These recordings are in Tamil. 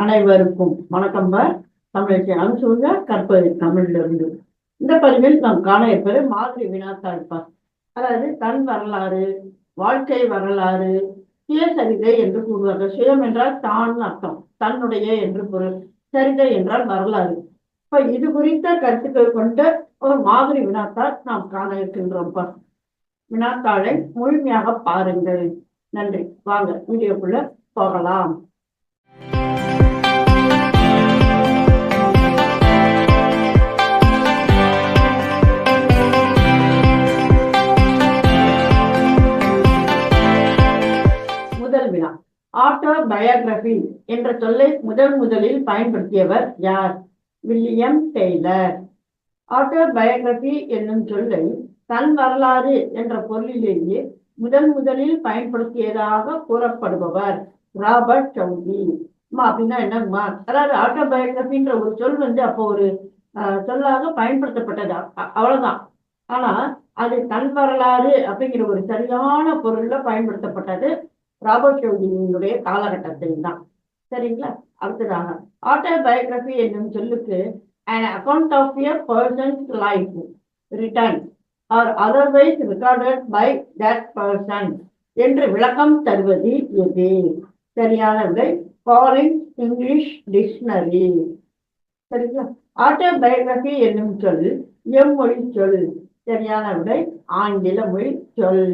அனைவருக்கும் வணக்கம் தமிழை அனுசூங்க கற்பது தமிழிலிருந்து. இந்த பதிவில் நாம் காண இருப்பது மாதிரி வினாத்தாழ்ப்பார் அதாவது தன் வரலாறு வாழ்க்கை வரலாறு சுயசரிதை என்று கூறுவார்கள். சுயம் என்றால் தான் அர்த்தம் தன்னுடைய என்று பொருள். சரிதை என்றால் வரலாறு. இப்ப இது குறித்த கருத்துக்கள் கொண்ட ஒரு மாதிரி வினாத்தாள் நாம் காண இருக்கின்றோம்ப்பா வினாத்தாளை முழுமையாக பாருங்கள். நன்றி. வாங்க வீடியோக்குள்ள போகலாம். வினா. ஆட்டோ பயோகிராபி என்ற சொல்லை முதல் முதலில் பயன்படுத்தியவர் யார்? வில்லியம் டெய்லர் ஆட்டோ பயோகிராபி என்னும் சொல்லை தன் வரலாறு என்ற பொருளிலேயே முதன் முதலில் பயன்படுத்தியதாக கூறப்படுபவர் ராபர்ட் சௌதி அப்படின்னா என்னம்மா? அதாவது ஆட்டோபயோகிராபின்ற ஒரு சொல் வந்து அப்போ ஒரு சொல்லாக பயன்படுத்தப்பட்டது. அவ்வளவுதான். ஆனா அது தன் வரலாறு அப்படிங்கிற ஒரு சரியான பொருள்ல பயன்படுத்தப்பட்டது ராபர்ட் சௌதியினுடைய காலகட்டத்தில் தான் சரிங்களா? அடுத்ததாக ஆட்டோபயோகிராபி என்னும் சொல்லுக்கு and account of a person's life written or otherwise recorded by that person என்று விளக்கம் தருவது எது? சரியான விடை ஃபாரின் இங்கிலீஷ் டிக்ஷனரி சரிங்களா? ஆட்டோபயோகிராபி என்னும் சொல் எம்மொழி சொல். சரியான விடை ஆங்கில மொழி சொல்.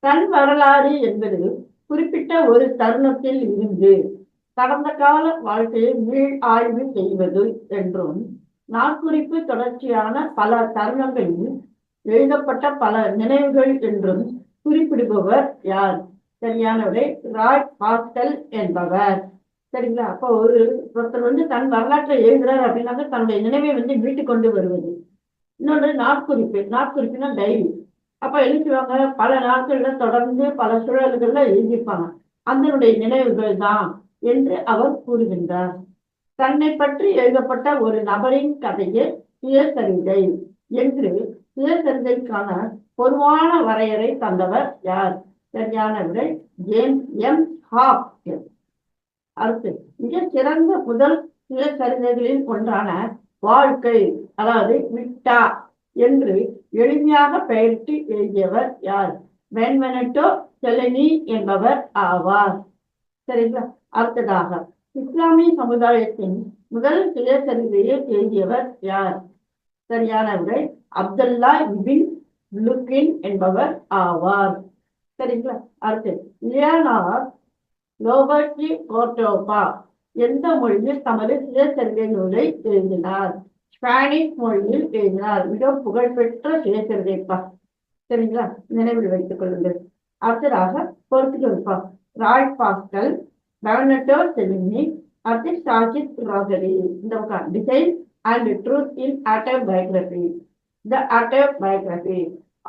தன் வரலாறு என்பது குறிப்பிட்ட ஒரு தருணத்தில் இருந்து கடந்த கால வாழ்க்கையை மீள் ஆய்வு செய்வது என்றும் நாட்குறிப்பு தொடர்ச்சியான பல தருணங்களில் எழுதப்பட்ட பல நினைவுகள் என்றும் குறிப்பிடுபவர் யார்? சரியானவரை ராய் பாஸ்டல் என்பவர். சரிங்களா? அப்போ ஒரு ஒருத்தர் வந்து தன் வரலாற்றை எழுதுறார் அப்படின்னாக்க தன்னுடைய நினைவை வந்து மீட்டு கொண்டு வருவது. இன்னொன்று நாட்குறிப்பு. நாட்குறிப்புனா டைரி. அப்ப எழுதிவாங்க பல நாட்கள்ல தொடர்ந்து பல சூழல்கள்ல எழுதிப்பாங்க அதனுடைய நினைவுகள் தான் என்று அவர் கூறுகின்றார். தன்னை பற்றி எழுதப்பட்ட ஒரு நபரின் கதையை சுயசரிதை என்று சுயசரிதைக்கான பொதுவான வரையறை தந்தவர் யார்? சரியான விடை ஜேம்ஸ் எம். ஹாப் அடுத்து மிக சிறந்த முதல் சுயசரிதைகளில் ஒன்றான வாழ்க்கை அதாவது விட்டா. என்று எளிமையாக பெயரிட்டு எழுதியவர் யார்? வென்வெனட்டோ செலனி என்பவர் ஆவார். சரிங்களா? அடுத்ததாக இஸ்லாமிய சமுதாயத்தின் முதல் சுயசரிதையை எழுதியவர் யார்? சரியான விடை அப்துல்லா இபின் லுக்கின் என்பவர் ஆவார். சரிங்களா? அடுத்து லியானார் லோபர்டி கோர்டோபா எந்த மொழியில் தமது சுயசரிதை நூலை எழுதினார்? ஸ்பானிஷ் மொழியில் எழுதினார் மிக புகழ்பெற்ற சுயசரிதைப்பா சரிங்களா? நினைவில் வைத்துக் கொள்ளுங்கள். அடுத்ததாக பொறுத்துக்கொள்பா ராய் பாஸ்கல் பெவனட்டோ செலினி அடுத்து சாஜித் ரோகரி இந்த பக்கம். Design and truth in autobiography the autobiography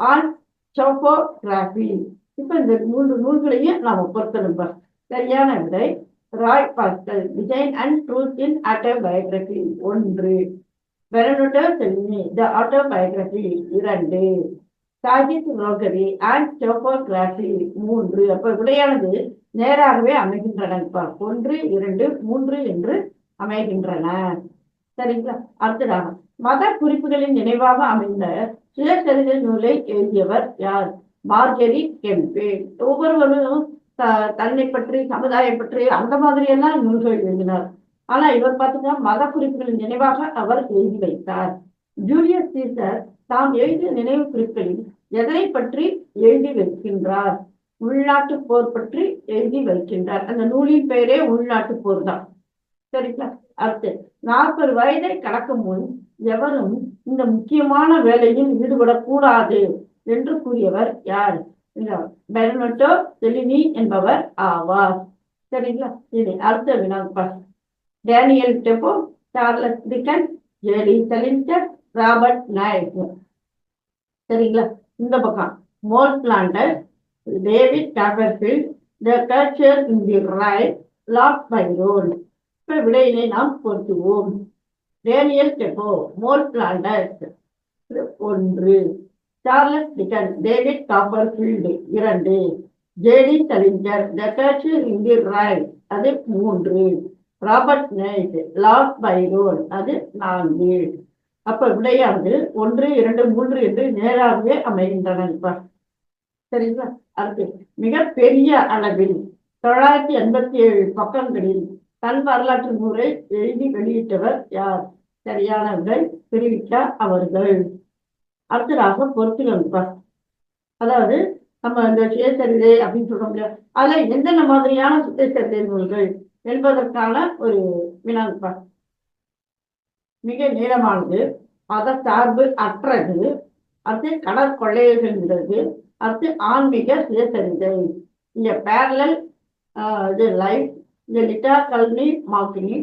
on சோபோகிராபி இப்போ இந்த மூன்று நூல்களையும் நாம் பொறுத்தணும்பா சரியான விடை. Roy Pascal design and truth in autobiography ஒன்று. பெரனோட்டோ செலினி த ஆட்டோபயோகிராஃபி இரண்டு. சாஜித் ரோகரி அண்ட் டோபோகிராஃபி மூன்று. அப்ப விடையானது நேராகவே அமைகின்றன. ஒன்று இரண்டு மூன்று என்று அமைகின்றன. சரிங்களா? அடுத்ததாக மத குறிப்புகளின் நினைவாக அமைந்த சுயசரிதை நூலை எழுதியவர் யார்? மார்கெரி கெம்பே. ஒவ்வொருவரும் தன்னை பற்றி சமுதாயம் பற்றி அந்த மாதிரியெல்லாம் நூல்கள் எழுதினார். ஆனா இவர் பார்த்தீங்கன்னா மத குறிப்புகளின் நினைவாக அவர் எழுதி வைத்தார். ஜூலியஸ் சீசர் தாம் எழுதிய நினைவு குறிப்புகளில் எதனை பற்றி எழுதி வைக்கின்றார்? உள்நாட்டு போர் பற்றி எழுதி வைக்கின்றார். அந்த நூலின் பெயரே உள்நாட்டு போர் தான். சரிங்களா? அடுத்து நாற்பது வயதை கடக்கும் முன் எவரும் இந்த முக்கியமான வேலையில் ஈடுபடக்கூடாது என்று கூறியவர் யார்? பெர்னட்டோ செலினி என்பவர் ஆவார். சரிங்களா? சரி அடுத்த வினாப்பா Daniel Defoe Charles Dickens JD Salinger Robert Naik சரிங்களா? இந்த பக்கம். Moll Flanders David Copperfield the culture in the rye lock பை ரோல் இப்போ விடையினை நாம் பொருத்துவோம் டேனியல் டெப்போ மோல் பிளாண்டர் ஒன்று. சார்லஸ் டிக்கன் டேவிட் காப்பர்ஃபீல்டு இரண்டு. JD Salinger the catcher in the rye அது மூன்று. ராபர்ட் நைட் லார்ட் பைரோன் அது நான்கு. அப்ப விடையானது ஒன்று இரண்டு மூன்று என்று நேராகவே அமைகின்றன. இப்ப சரிங்களா? அடுத்து மிகப்பெரிய அளவில் தொள்ளாயிரத்தி எண்பத்தி ஏழு பக்கங்களில் தன் வரலாற்று நூலை எழுதி வெளியிட்டவர் யார்? சரியான விடை தெரிவிக்க அவர்கள். அடுத்ததாக பொறுத்துகள் அதாவது நம்ம இந்த சுயசரிதை அப்படின்னு சொல்ல முடியாது அதுல எந்தெந்த மாதிரியான சுயசரிதை நூல்கள்? என்பதற்கான ஒரு வினாப்பா மிக நீளமானது மத சார்பு அற்றது அது கடற்கொள்ளையர்கள்ன்றது அடுத்து ஆன்மீக சுயசரிதை. இந்த பேரலல் இது லைஃப் இந்த லிட்டா கல்வி மார்க்கினி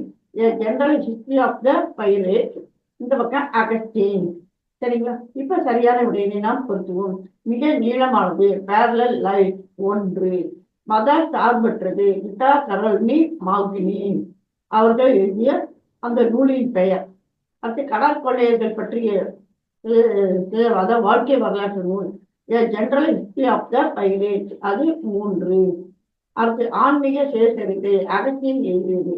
general history of the pirate இந்த பக்கம் அகஸ்டின் சரிங்களா? இப்ப சரியான விடையினை நாம் பொருத்துவோம் மிக நீளமானது பேரலல் லைஃப் ஒன்று. மத சார்பற்றது. லிட்டா கரல்னி மாகினி அவர்கள் எழுதிய அந்த நூலின் பெயர். அடுத்து கடற்கொள்ளையர்கள் பற்றிய அதாவது வாழ்க்கை வரலாற்று நூல். General history of the pirate அது மூன்று. அடுத்து ஆன்மீக சேசரிக்கை அகத்தியின் எழுதியது.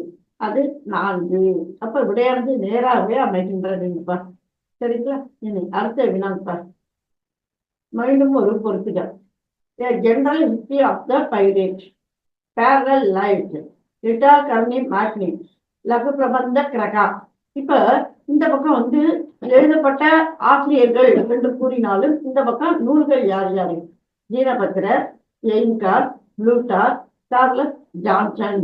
அது நான்கு. அப்ப விடையானது நேராகவே அமைகின்றதுப்பா சரிங்களா? இனி அடுத்த வினாப்பா மீண்டும் ஒரு பொறுத்துகள் general history of the pirate parallel light, ரிட்டா கர்னி மேக்னி லகு பிரபந்த கிரகா இப்ப இந்த பக்கம் வந்து எழுதப்பட்ட ஆசிரியர்கள் என்று கூறினாலும் இந்த பக்கம் நூல்கள் யார் யாரு? ஜீனபத்திரர் எயின்கார் ப்ளூட்டார் சார்லஸ் ஜான்சன்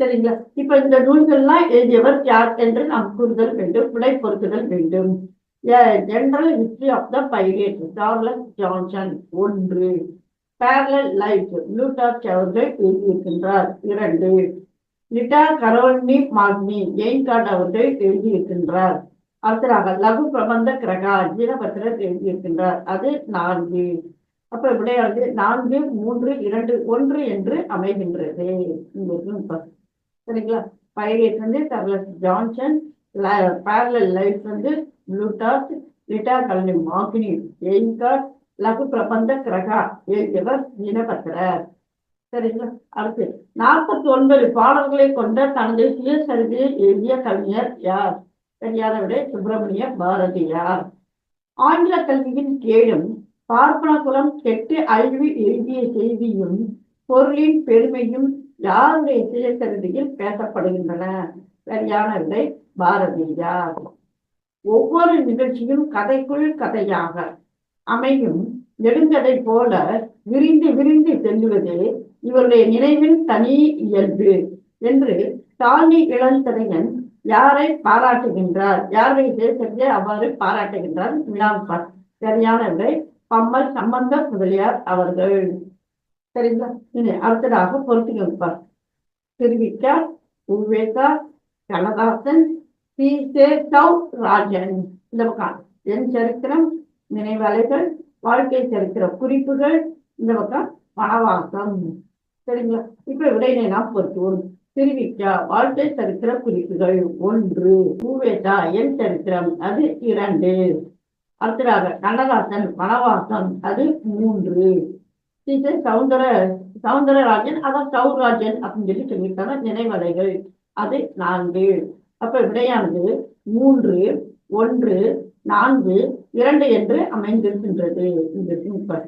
சரிங்களா? இப்ப இந்த நூல்கள்லாம் எழுதியவர் யார் என்று நாம் கூறுதல் வேண்டும் விடை பொருத்துதல் வேண்டும் general history of the pirate Charles Johnson ஒன்று. பேரலல் லைஃப் ப்ளூட்டார்ச் அவர்கள் எழுதியிருக்கின்றார் இரண்டு. லிட்டா கரோல்னி மாக்னி எயின்காட் அவர்கள் எழுதியிருக்கின்றார். அடுத்ததாக லகு பிரபந்த கிரகா ஜீனபத்திரர் எழுதியிருக்கின்றார். அது நான்கு. அப்ப விடையானது நான்கு மூன்று இரண்டு ஒன்று என்று அமைகின்றது. சரிங்களா? பைரேட் வந்து சர்லஸ் ஜான்சன் பேரலல் லைஃப் வந்து ப்ளூட்டார்ச் லிட்டா கலனி மாக்னி ஜெயின்கார்ட் லகு பிரபந்த கிரகா. எழுதியவர் தினபத்திரர் சரிங்களா? அடுத்து நாற்பத்தி ஒன்பது பாடல்களை கொண்ட தனது சுயசரிதையை எழுதிய கவிஞர் யார்? தெரியாத விட சுப்பிரமணிய பாரதியார். ஆங்கில கல்வியின் கேடும் பார்ப்பனகுலம் கெட்டு அழிவு எழுதிய செய்தியும் பொருளின் பெருமையும் யாருடைய சுயசரிதையில் பேசப்படுகின்றன? சரியான விடை பாரதியார். ஒவ்வொரு நிகழ்ச்சியும் கதைக்குள் கதையாக அமையும் நெடுங்கடை போல விரிந்து விரிந்து செல்லுவது இவருடைய நினைவின் தனி இயல்பு என்று தாலி இளந்தரையன் யாரை பாராட்டுகின்றார்? யாரை தேசத்தை அவ்வாறு பாராட்டுகின்றார் வினாப்பார் சரியான விடை பம்மல் சம்பந்த முதலியார் அவர்கள். சரிங்களா? இனி அடுத்ததாக பொறுத்துக்கப்பார் திருவிக்கா உவேகா கனதாசன் பி. சே ராஜன் இந்த பக்கம். என் சரித்திரம் நினைவலைகள் வாழ்க்கை சரித்திர குறிப்புகள் இந்த பக்கம் வனவாசம் சரிங்களா? இப்ப விடையினை நாம் பொறுத்துவோம் திருவிக்கா வாழ்க்கை சரித்திர குறிப்புகள் ஒன்று. பூவேதா என் சரித்திரம் அது இரண்டு. அடுத்ததாக கண்ணதாசன் வனவாசம் அது மூன்று. சீசன் சவுந்தர சவுந்தரராஜன் அதான் சௌராஜன் அப்படின்னு சொல்லி சொல்லியிருக்காங்க. நினைவலைகள் அது நான்கு. அப்ப விடையானது மூன்று ஒன்று நான்கு இரண்டு என்று அமைந்திருக்கின்றது. இந்த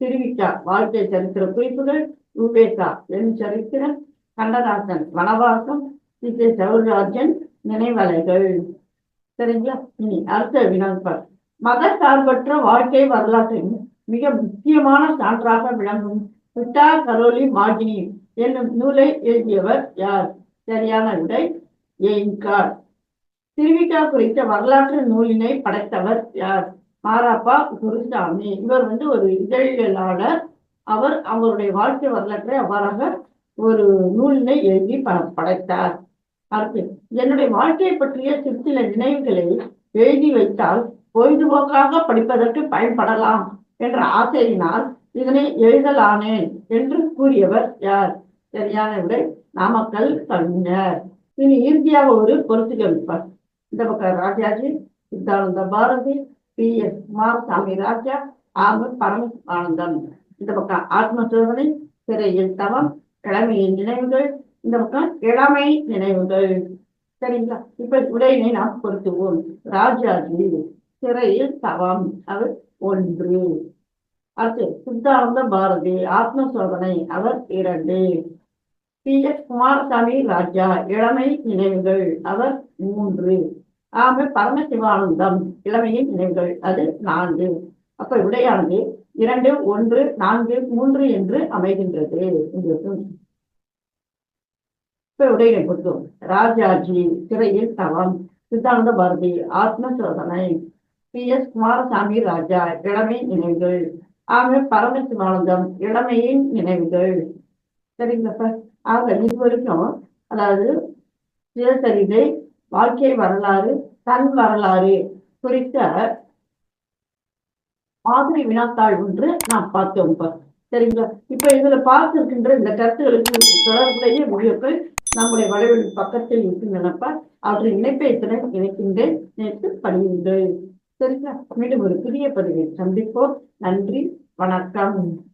திருவிக்கா வாழ்க்கை சரித்திர குறிப்புகள் ரூபேசா என் சரித்திரம் கண்டதாசன் வனவாசம் சீத்தை சௌராஜன் நினைவலைகள். சரிங்களா? இனி அடுத்த வினாப்பார். மத சார்பற்ற வாழ்க்கை வரலாற்றின் மிக முக்கியமான சான்றாக விளங்கும் விட்டா கரோலி மார்ஜினி என்னும் நூலை எழுதியவர் யார்? சரியான விடை எயின்கார் திருவிக்கா குறித்த வரலாற்று நூலினை படைத்தவர் யார்? மாராப்பா குருசாமி. இவர் வந்து ஒரு இதழியலாளர் அவர் அவருடைய வாழ்க்கை வரலாற்றை அவ்வாறாக ஒரு நூலினை எழுதி படைத்தார். அடுத்து என்னுடைய வாழ்க்கையை பற்றிய சிற்சில நினைவுகளை எழுதி வைத்தால் பொழுதுபோக்காக படிப்பதற்கு பயன்படலாம் என்ற ஆசையினால் இதனை எழுதலானேன் என்று கூறியவர் யார்? சரியான விடை நாமக்கல் கவிஞர். இனி இறுதியாக ஒரு பொறுத்து கவிப்பார் இந்த பக்கம் ராஜாஜி சித்தானந்த பாரதி பி எஸ் குமாரசாமி ராஜா ஆம ஆனந்தம் இந்த பக்கம் ஆத்ம சோதனை சிறையில் தவம் கிழமையின் நினைவுகள் இந்த பக்கம் இளமை நினைவுகள் சரிங்களா இப்ப உடையினை நாம் பொருத்துவோம் ராஜாஜி சிறையில் தவம் அவர் ஒன்று அடுத்து சித்தானந்த பாரதி ஆத்ம சோதனை அவர் இரண்டு பி. எஸ். குமாரசாமி ராஜா இளமை நினைவுகள் அவர் மூன்று. ஆக பரமசிவானந்தம் இளமையின் நினைவுகள் அது நான்கு. அப்ப விடையானது இரண்டு ஒன்று நான்கு மூன்று என்று அமைகின்றது. உங்களுக்கு இப்ப உடையினை பொறுத்தோம் ராஜாஜி சிறையில் தவம். சித்தானந்த பாரதி ஆத்ம சோதனை பி. எஸ். குமாரசாமி ராஜா இளமை நினைவுகள். ஆக பரமசிவானந்தம் இளமையின் நினைவுகள். சரிங்களா ஆக இது வரைக்கும் அதாவது சுயசரிதை வாழ்க்கை வரலாறு தன் வரலாறு குறித்த மாதிரி வினாத்தாள் ஒன்று நாம் பார்த்தோம் இப்ப. சரிங்களா? இப்ப இதுல பார்த்திருக்கின்ற இந்த கருத்துகளுக்கு தொடர்புடைய வீடியோக்கள் நம்முடைய வலைவழி பக்கத்தில் இருக்கின்றனப்ப அவற்றின் இணைப்பை இத்தனை இணைக்கின்றேன். நேற்று படியுங்கள் சரிங்களா? மீண்டும் ஒரு புதிய பதிவை சந்திப்போம். நன்றி. வணக்கம்.